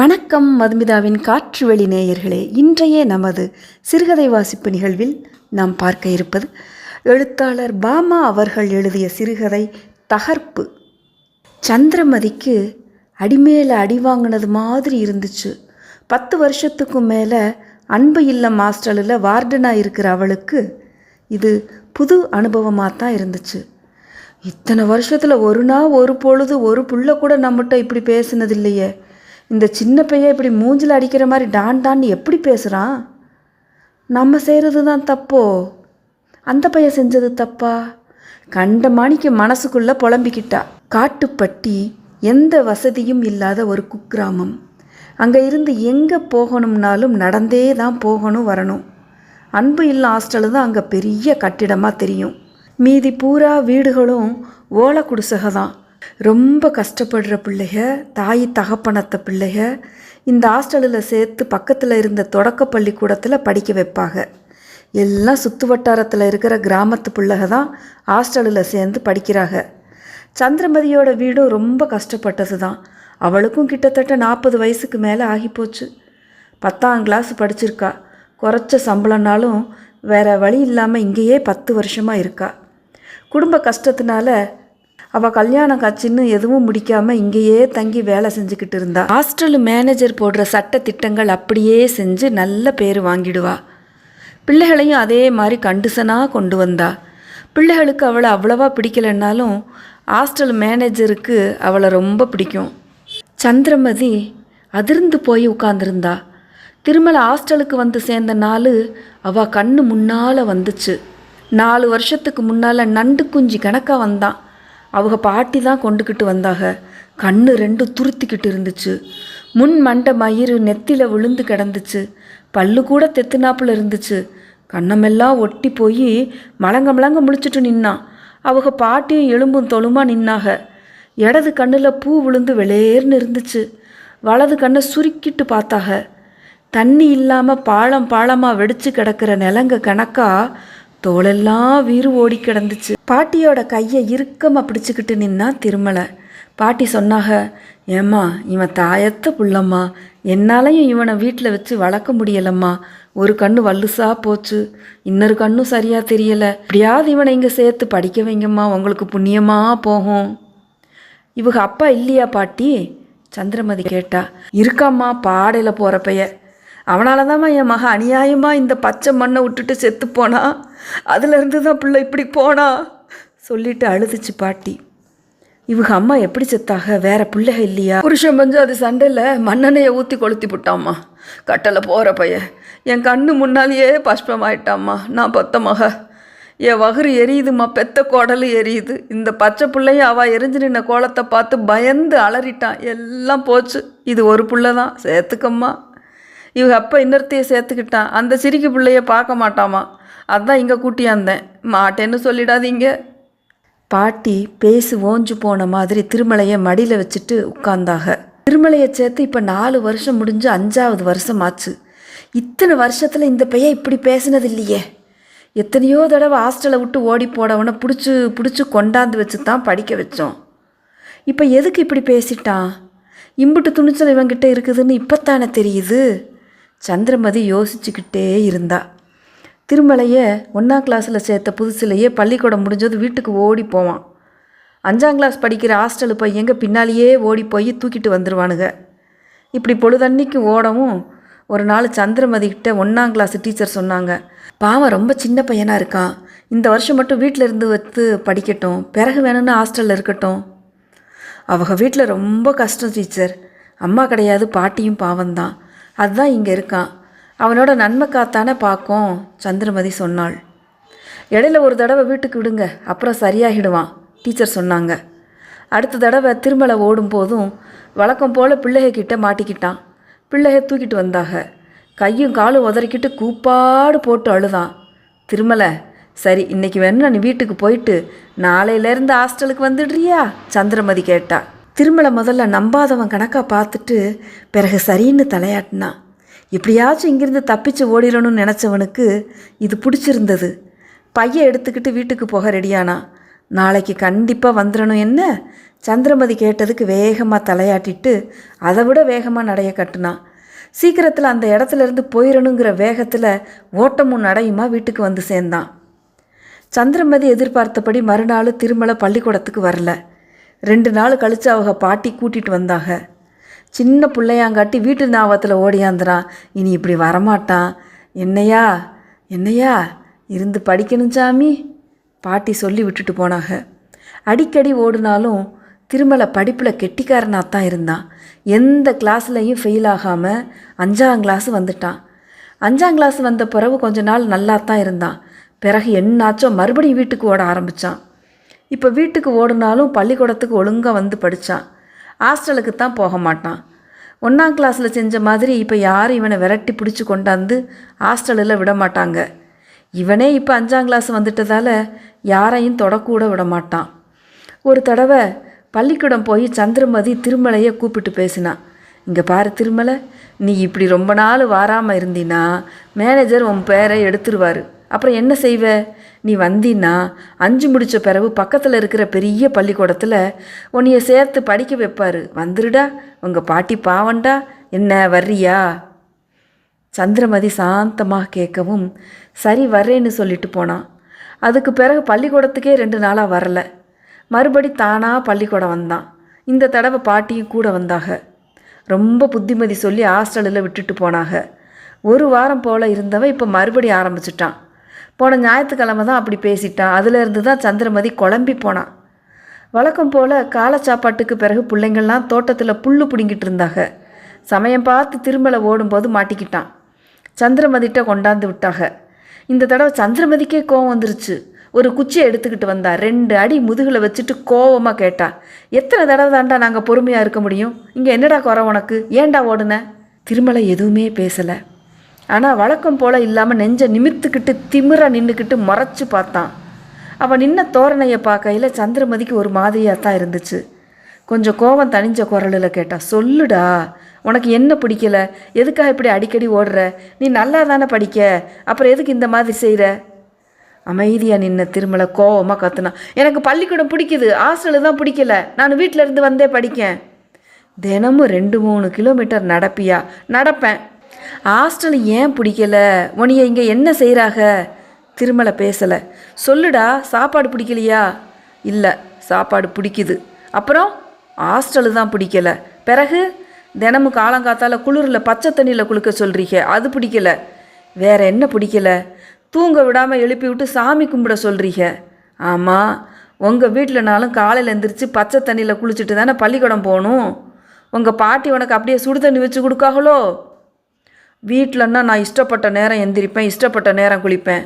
வணக்கம் மதுமிதாவின் காற்று வெளி நேயர்களே. இன்றைய நமது சிறுகதை வாசிப்பு நிகழ்வில் நாம் பார்க்க இருப்பது எழுத்தாளர் பாமா அவர்கள் எழுதிய சிறுகதை தகர்ப்பு. சந்திரமதிக்கு அடிமேல அடி வாங்கினது மாதிரி இருந்துச்சு. பத்து வருஷத்துக்கும் மேலே அன்பு இல்லம் ஹாஸ்டலில் வார்டனாக இருக்கிற அவளுக்கு இது புது அனுபவமாக தான் இருந்துச்சு. இத்தனை வருஷத்தில் ஒரு நாள் ஒரு பொழுது ஒரு புள்ள கூட நம்மகிட்ட இப்படி பேசினதில்லையே. இல்லையே இந்த சின்ன பையன் இப்படி மூஞ்சில் அடிக்கிற மாதிரி டான் டான் எப்படி பேசுகிறான் நம்ம செய்கிறது தான் தப்போ? அந்த பையன் செஞ்சது தப்பா? கண்ட மாணிக்கு மனசுக்குள்ளே புலம்பிக்கிட்டா. காட்டுப்பட்டி எந்த வசதியும் இல்லாத ஒரு குக்கிராமம். அங்கே இருந்து எங்கே போகணும்னாலும் நடந்தே தான் போகணும் வரணும். அன்பு இல்லா ஹாஸ்டலு தான் அங்கே பெரிய கட்டிடமாக தெரியும். மீதி பூரா வீடுகளும் ஓலை குடிசகை தான் ரொம்ப கஷ்டப்படுற பிள்ளைக தாய் தகப்பனத்த பிள்ளைக இந்த ஹாஸ்டலில் சேர்த்து பக்கத்தில் இருந்த தொடக்க பள்ளிக்கூடத்தில் படிக்க வைப்பாங்க எல்லாம் சுற்று வட்டாரத்தில் இருக்கிற கிராமத்து பிள்ளைக தான் ஹாஸ்டலில் சேர்ந்து படிக்கிறாங்க சந்திரமதியோட வீடும் ரொம்ப கஷ்டப்பட்டது தான். அவளுக்கும் கிட்டத்தட்ட நாற்பது வயசுக்கு மேலே ஆகிப்போச்சு. பத்தாம் கிளாஸ் படிச்சிருக்கா. குறைச்ச சம்பளம்னாலும் வேற வழி இல்லாமல் இங்கேயே பத்து வருஷமாக இருக்கா. குடும்ப கஷ்டத்தினால அவள் கல்யாணம் காட்சின்னு எதுவும் முடிக்காமல் இங்கேயே தங்கி வேலை செஞ்சுக்கிட்டு இருந்தா. ஹாஸ்டல் மேனேஜர் போடுற சட்ட திட்டங்கள் அப்படியே செஞ்சு நல்ல பேர் வாங்கிடுவா. பிள்ளைகளையும் அதே மாதிரி கண்டிஷனாக கொண்டு வந்தா. பிள்ளைகளுக்கு அவளை அவ்வளவா பிடிக்கலைன்னாலும் ஹாஸ்டல் மேனேஜருக்கு அவளை ரொம்ப பிடிக்கும். சந்திரமதி அதிர்ந்து போய் உட்காந்துருந்தா திருமலை ஹாஸ்டலுக்கு வந்து சேர்ந்த நாள் அவள் கண்ணு முன்னால் வந்துச்சு. நாலு வருஷத்துக்கு முன்னால் நண்டு குஞ்சு கணக்காக வந்தான். அவங்க பாட்டி தான் கொண்டுக்கிட்டு வந்தாக கண்ணு ரெண்டு துருத்திக்கிட்டு இருந்துச்சு. முன் மண்டை மயிறு நெத்தியில் விழுந்து கிடந்துச்சு. பல்லு கூட தெத்துனாப்புல இருந்துச்சு. கண்ணமெல்லாம் ஒட்டி போய் மலங்க மலங்க முழிச்சிட்டு நின்னான் அவங்க பாட்டியும் எலும்பும் தொழுமா நின்னாக இடது கண்ணில் பூ விழுந்து வெளியேர்னு இருந்துச்சு. வலது கண்ணை சுருக்கிட்டு பார்த்தாக தண்ணி இல்லாமல் பாலம் பாலமாக வெடிச்சு கிடக்கிற நிலங்க கணக்கா தோளெல்லாம் வீர் ஓடி கிடந்துச்சு. பாட்டியோட கையை இறுக்கமாக பிடிச்சிக்கிட்டு நின்னா திருமலை. பாட்டி சொன்னாக ஏம்மா இவன் தாயத்த புள்ளம்மா. என்னாலையும் இவனை வீட்டில் வச்சு வளர்க்க முடியலம்மா. ஒரு கண்ணு வல்லுசா போச்சு. இன்னொரு கண்ணும் சரியாக தெரியலை. இப்படியாவது இவனை இங்கே சேர்த்து படிக்க வைங்கம்மா. உங்களுக்கு புண்ணியமாக போகும். இவங்க அப்பா இல்லையா பாட்டி? சந்திரமதி கேட்டா இருக்காம்மா பாடையில் போகிற பைய அவனால தாம்மா என் மக அநியாயமாக இந்த பச்சை மண்ணை விட்டுட்டு செத்து போனா? அதுலேருந்து தான் பிள்ளை இப்படி போனா? சொல்லிட்டு அழுதுச்சு பாட்டி. இவங்க அம்மா எப்படி செத்தாக வேற பிள்ளைக இல்லையா? புருஷன் பஞ்சு அது சண்டையில் மண்ணெண்ணையை ஊற்றி கொளுத்தி விட்டாம்மா கட்டளை போகிற பையன் என் கண்ணு முன்னாலேயே பஷ்பமாயிட்டாம்மா. நான் பொத்த மக. என் வகுறு எரியுதும்மா. பெத்த கோடலு எரியுது. இந்த பச்சை பிள்ளையும் அவள் எரிஞ்சு நின்ன கோலத்தை பார்த்து பயந்து அலறிட்டான். எல்லாம் போச்சு. இது ஒரு புள்ள தான் சேர்த்துக்கம்மா. இவங்க அப்பா இன்னொருத்தைய சேர்த்துக்கிட்டான் அந்த சிரிக்கு பிள்ளைய பார்க்க மாட்டாமா? அதான் இங்கே கூட்டியாந்தேன் மாட்டேன்னு சொல்லிடாதீங்க. பாட்டி பேசு ஓஞ்சு போன மாதிரி திருமலையை மடியில் வச்சுட்டு உட்கார்ந்தாக திருமலையை சேர்த்து இப்போ நாலு வருஷம் முடிஞ்சு அஞ்சாவது வருஷம் ஆச்சு இத்தனை வருஷத்தில் இந்த பையன் இப்படி பேசினது இல்லையே எத்தனையோ தடவை ஹாஸ்டலை விட்டு ஓடி போடவனை பிடிச்சி பிடிச்சி கொண்டாந்து வச்சு தான் படிக்க வச்சோம். இப்போ எதுக்கு இப்படி பேசிட்டான்? இம்புட்டு துணிச்சல் இவங்கிட்ட இருக்குதுன்னு இப்போத்தானே தெரியுது? சந்திரமதி யோசிச்சுக்கிட்டே இருந்தா. திருமலையை ஒன்றாம் கிளாஸில் சேர்த்த புதுசுலையே பள்ளிக்கூடம் முடிஞ்சது வீட்டுக்கு ஓடி போவான். அஞ்சாம் கிளாஸ் படிக்கிற ஹாஸ்டலு பையங்க பின்னாலேயே ஓடி போய் தூக்கிட்டு வந்துடுவானுங்க இப்படி பொழுதன்னைக்கு ஓடவும் ஒரு நாள் சந்திரமதி கிட்ட ஒன்றாம் கிளாஸ் டீச்சர் சொன்னாங்க பாவம் ரொம்ப சின்ன பையனாக இருக்கான். இந்த வருஷம் மட்டும் வீட்டில் இருந்து வந்து படிக்கட்டும். பிறகு வேணும்னு ஹாஸ்டலில் இருக்கட்டும். அவங்க வீட்டில் ரொம்ப கஷ்டம் டீச்சர் அம்மா கிடையாது பாட்டியும் பாவம்தான். அதுதான் இங்கே இருக்கான். அவனோட நன்மை காத்தானே பார்க்கும் சந்திரமதி சொன்னாள். இடையில ஒரு தடவை வீட்டுக்கு விடுங்க அப்புறம் சரியாகிடுவான் டீச்சர் சொன்னாங்க. அடுத்த தடவை திருமலை ஓடும் போதும் வழக்கம் போல் பிள்ளைகிட்ட மாட்டிக்கிட்டான். பிள்ளைக தூக்கிட்டு வந்தாக கையும் காலும் உதறிக்கிட்டு கூப்பாடு போட்டு அழுதான். திருமலை சரி இன்னைக்கு வேணும் நீ வீட்டுக்கு போயிட்டு நாளையிலேருந்து ஹாஸ்டலுக்கு வந்துடுறியா? சந்திரமதி கேட்டா. திருமலை முதல்ல நம்பாதவன் கணக்காக பார்த்துட்டு பிறகு சரின்னு தலையாட்டினான் எப்படியாச்சும் இங்கிருந்து தப்பிச்சு ஓடிடணும்னு நினச்சவனுக்கு இது பிடிச்சிருந்தது. பையன் எடுத்துக்கிட்டு வீட்டுக்கு போக ரெடியானா. நாளைக்கு கண்டிப்பாக வந்துடணும் என்ன? சந்திரமதி கேட்டதுக்கு வேகமாக தலையாட்டிட்டு அதை விட வேகமாக நடைய கட்டுனான் சீக்கிரத்தில் அந்த இடத்துல இருந்து போயிடணுங்கிற வேகத்தில் ஓட்டமும் நடையுமா வீட்டுக்கு வந்து சேர்ந்தான். சந்திரமதி எதிர்பார்த்தபடி மறுநாள் திருமலை பள்ளிக்கூடத்துக்கு வரல. ரெண்டு நாள் கழித்து அவங்க பாட்டி கூட்டிகிட்டு வந்தாங்க. சின்ன பிள்ளையாங்காட்டி வீட்டு ஞாபகத்தில் ஓடியாந்துறான் இனி இப்படி வரமாட்டான் என்னையா? என்னையா? இருந்து படிக்கணும் சாமி? பாட்டி சொல்லி விட்டுட்டு போனாங்க. அடிக்கடி ஓடினாலும் திருமலை படிப்பில் கெட்டிக்காரனாக தான் இருந்தான். எந்த கிளாஸ்லையும் ஃபெயில் ஆகாமல் அஞ்சாம் கிளாஸ் வந்துட்டான். அஞ்சாம் கிளாஸ் வந்த பிறகு கொஞ்ச நாள் நல்லா தான் இருந்தான். பிறகு என்னாச்சோ மறுபடியும் வீட்டுக்கு ஓட ஆரம்பித்தான் இப்போ வீட்டுக்கு ஓடினாலும் பள்ளிக்கூடத்துக்கு ஒழுங்காக வந்து படித்தான் ஹாஸ்டலுக்கு தான் போக மாட்டான். ஒன்றாம் கிளாஸில் செஞ்ச மாதிரி இப்போ யாரும் இவனை விரட்டி பிடிச்சி கொண்டாந்து ஹாஸ்டலில் விட மாட்டாங்க. இவனே இப்போ அஞ்சாம் கிளாஸ் வந்துட்டதால் யாரையும் தொடக்கூட விட மாட்டான். ஒரு தடவை பள்ளிக்கூடம் போய் சந்திரமதி திருமலையை கூப்பிட்டு பேசினான் இங்கே பாரு திருமலை நீ இப்படி ரொம்ப நாள் வாராமல் இருந்தினா மேனேஜர் உன் பேரை எடுத்துருவார். அப்புறம் என்ன செய்வ? நீ வந்தின்னா அஞ்சு முடிச்ச பிறகு பக்கத்தில் இருக்கிற பெரிய பள்ளிக்கூடத்தில் உன்னைய சேர்த்து படிக்க வைப்பார். வந்துருடா உங்கள் பாட்டி பாவண்டா என்ன வர்றியா? சந்திரமதி சாந்தமாக கேட்கவும் சரி வர்றேன்னு சொல்லிட்டு போனான் அதுக்கு பிறகு பள்ளிக்கூடத்துக்கே ரெண்டு நாளாக வரல. மறுபடி தானாக பள்ளிக்கூடம் வந்தான். இந்த தடவை பாட்டியும் கூட வந்தாக. ரொம்ப புத்திமதி சொல்லி ஹாஸ்டலில் விட்டுட்டு போனாங்க ஒரு வாரம் போல் இருந்தவன் இப்போ மறுபடி ஆரம்பிச்சிட்டான். போன ஞாயிற்றுக்கிழமை தான் அப்படி பேசிட்டான் அதிலிருந்து தான் சந்திரமதி குழம்பி போனான் வழக்கம் போல் காலை சாப்பாட்டுக்கு பிறகு பிள்ளைங்கள்லாம் தோட்டத்தில் புல்லு பிடுங்கிட்டு இருந்தாங்க. சமயம் பார்த்து திருமலை ஓடும்போது மாட்டிக்கிட்டான். சந்திரமதிட்ட கொண்டாந்து விட்டாக இந்த தடவை சந்திரமதிக்கே கோவம் வந்துருச்சு. ஒரு குச்சியை எடுத்துக்கிட்டு வந்தா. ரெண்டு அடி முதுகில் வச்சுட்டு கோவமாக கேட்டா. எத்தனை தடவை தாண்டா நாங்கள் பொறுமையாக இருக்க முடியும்? இங்கே என்னடா குறை உனக்கு? ஏன்டா ஓடுன? திருமலை எதுவுமே பேசலை. ஆனால் வழக்கம் போல் இல்லாமல் நெஞ்சை நிமித்துக்கிட்டு திமிர நின்றுக்கிட்டு முறைச்சு பார்த்தான். அவன் நின்ன தோரணையை பார்க்கையில் சந்திரமதிக்கு ஒரு மாதிரியாக தான் இருந்துச்சு. கொஞ்சம் கோவம் தனிஞ்ச குரலில் கேட்டா சொல்லுடா உனக்கு என்ன பிடிக்கல? எதுக்காக இப்படி அடிக்கடி ஓடுற? நீ நல்லா தானே படிக்க? அப்புறம் எதுக்கு இந்த மாதிரி செய்கிற அமைதியாக நின்ன திருமலை கோவமாக கத்துனா எனக்கு பள்ளிக்கூடம் பிடிக்குது ஹாஸ்டலு தான் பிடிக்கல. நான் வீட்டில் இருந்து வந்தே படிக்கேன். தினமும் ரெண்டு மூணு கிலோமீட்டர் நடப்பியா? நடப்பேன். ஹாஸ்டல் ஏன் பிடிக்கல? உனிய இங்கே என்ன செய்கிறாக திருமலை பேசலை. சொல்லுடா சாப்பாடு பிடிக்கலையா? இல்லை சாப்பாடு பிடிக்குது. அப்புறம் ஹாஸ்டலு தான் பிடிக்கல. பிறகு தினமும் காலங்காத்தால் குளிரில் பச்சை தண்ணியில் குளிக்க சொல்கிறீங்க அது பிடிக்கல. வேற என்ன பிடிக்கல? தூங்க விடாமல் எழுப்பி விட்டு சாமி கும்பிட சொல்கிறீங்க ஆமாம் உங்கள் வீட்டிலனாலும் காலையில் எந்திரிச்சு பச்சை தண்ணியில் குளிச்சுட்டு தானே பள்ளிக்கூடம் போகணும்? உங்கள் பாட்டி உனக்கு அப்படியே சுடு தண்ணி வச்சு கொடுக்காங்களோ வீட்டிலன்னா நான் இஷ்டப்பட்ட நேரம் எந்திரிப்பேன் இஷ்டப்பட்ட நேரம் குளிப்பேன்.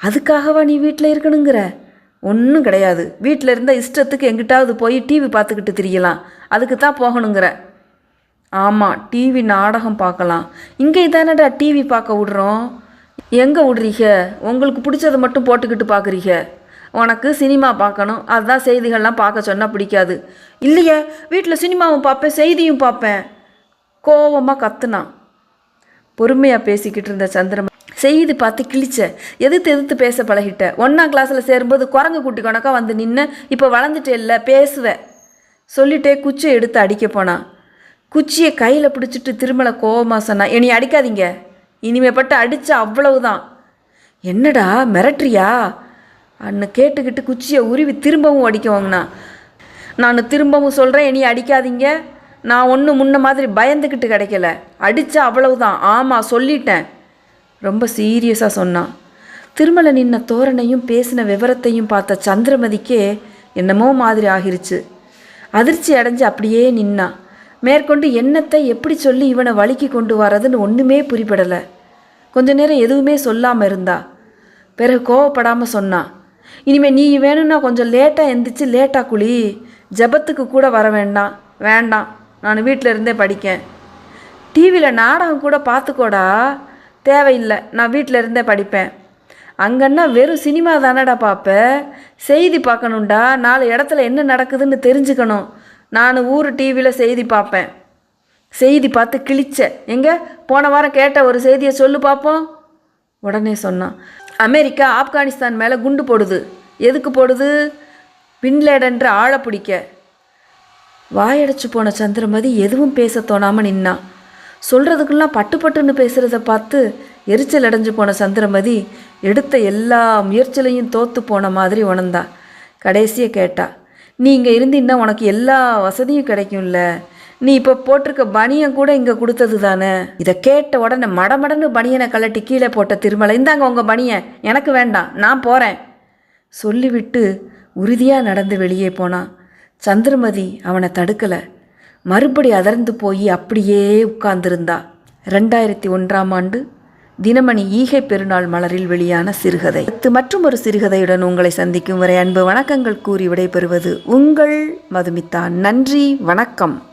அதுக்காகவா நீ வீட்டில் இருக்கணுங்கிற? ஒன்றும் கிடையாது. வீட்டில் இருந்தால் இஷ்டத்துக்கு எங்கிட்டாவது போய் டிவி பார்த்துக்கிட்டு திரியலாம். அதுக்கு தான் போகணுங்கிற. ஆமாம் டிவி நாடகம் பார்க்கலாம். இங்கே தானடா டிவி பார்க்க விடுறோம்? எங்கே விடுறீங்க? உங்களுக்கு பிடிச்சதை மட்டும் போட்டுக்கிட்டு பார்க்குறீங்க. உனக்கு சினிமா பார்க்கணும். அதுதான் செய்திகள்லாம் பார்க்க சொன்னால் பிடிக்காது. இல்லையே வீட்டில் சினிமாவும் பார்ப்பேன் செய்தியும் பார்ப்பேன். கோவமாக கத்துனான். பொறுமையாக பேசிக்கிட்டு இருந்த சந்திரமா செய்து பார்த்து கிழிச்ச எதிர்த்து எதிர்த்து பேச பழகிட்ட. ஒன்றாம் கிளாஸில் சேரும்போது குரங்கு குட்டி கணக்கா வந்து நின்று இப்போ வளர்ந்துட்டே இல்லை பேசுவேன் சொல்லிட்டே குச்சியை எடுத்து அடிக்க போனான் குச்சியை கையில் பிடிச்சிட்டு திருமலை கோவமாக சொன்னான் என்னை அடிக்காதீங்க. இனிமேப்பட்டு அடித்தா அவ்வளவுதான். என்னடா மிரட்டுறியா? அன்னு கேட்டுக்கிட்டு குச்சியை உருவி திரும்பவும் அடிக்க வாங்கினா. நான் திரும்பவும் சொல்கிறேன் என்னையை அடிக்காதீங்க. நான் ஒன்றும் முன்ன மாதிரி பயந்துக்கிட்டு கிடைக்கல. அடித்தா அவ்வளவுதான். ஆமாம் சொல்லிட்டேன். ரொம்ப சீரியஸாக சொன்னான் திருமலை நின்ன தோரணையும் பேசின விவரத்தையும் பார்த்த சந்திரமதிக்கே என்னமோ மாதிரி ஆகிருச்சு. அதிர்ச்சி அடைஞ்சு அப்படியே நின்னா. மேற்கொண்டு என்னத்தை எப்படி சொல்லி இவனை வலிக்கு கொண்டு வரதுன்னு ஒன்றுமே புரிபடலை. கொஞ்ச நேரம் எதுவுமே சொல்லாமல் இருந்தா. பிறகு கோவப்படாமல் சொன்னான் இனிமேல் நீ வேணும்னா கொஞ்சம் லேட்டாக எந்திரிச்சு லேட்டாக குளி. ஜெபத்துக்கு கூட வர வேண்டாம். வேண்டாம். நான் வீட்டில் இருந்தே படிக்கேன். டிவியில் நாடகம் கூட பார்த்துக்கோடா. தேவையில்லை நான் வீட்டில் இருந்தே படிப்பேன். அங்கன்னா வெறும் சினிமா தானடா பார்ப்பேன் செய்தி பார்க்கணுண்டா நாலு இடத்துல என்ன நடக்குதுன்னு தெரிஞ்சுக்கணும். நான் ஊர் டிவியில் செய்தி பார்ப்பேன். செய்தி பார்த்து கிழிச்ச எங்கே? போன வாரம் கேட்ட ஒரு செய்தியை சொல்லு பார்ப்போம் உடனே சொன்னான் அமெரிக்கா ஆப்கானிஸ்தான் மேலே குண்டு போடுது. எதுக்கு போடுது? பின்லேடன்ற ஆழ பிடிக்க. வாயடைச்சு போன சந்திரமதி எதுவும் பேச தோணாமல் நின்னா. சொல்கிறதுக்கெல்லாம் பட்டு பட்டுன்னு பேசுகிறத பார்த்து எரிச்சல் அடைஞ்சு போன சந்திரமதி எடுத்த எல்லா முயற்சியிலையும் தோத்து போன மாதிரி உணர்ந்தா. கடைசியை கேட்டா நீ இங்கே இருந்தீன்னா உனக்கு எல்லா வசதியும் கிடைக்கும்ல. நீ இப்போ போட்டிருக்க பனியன் கூட இங்கே கொடுத்தது தானே? இதை கேட்ட உடனே மடமடன்னு பனியனை கழட்டி கீழே போட்ட திருமலை இந்தாங்க உங்கள் பனியன் எனக்கு வேண்டாம் நான் போகிறேன் சொல்லிவிட்டு உறுதியாக நடந்து வெளியே போனான் சந்திரமதி அவனை தடுக்கலை. மறுபடி அதர்ந்து போய் அப்படியே உட்கார்ந்திருந்தா. ரெண்டாயிரத்தி ஒன்றாம் ஆண்டு தினமணி ஈகை பெருநாள் மலரில் வெளியான சிறுகதை. அடுத்து மற்றும் ஒரு சிறுகதையுடன் உங்களை சந்திக்கும் வரை அன்பு வணக்கங்கள் கூறி விடைபெறுவது உங்கள் மதுமிதா. நன்றி வணக்கம்.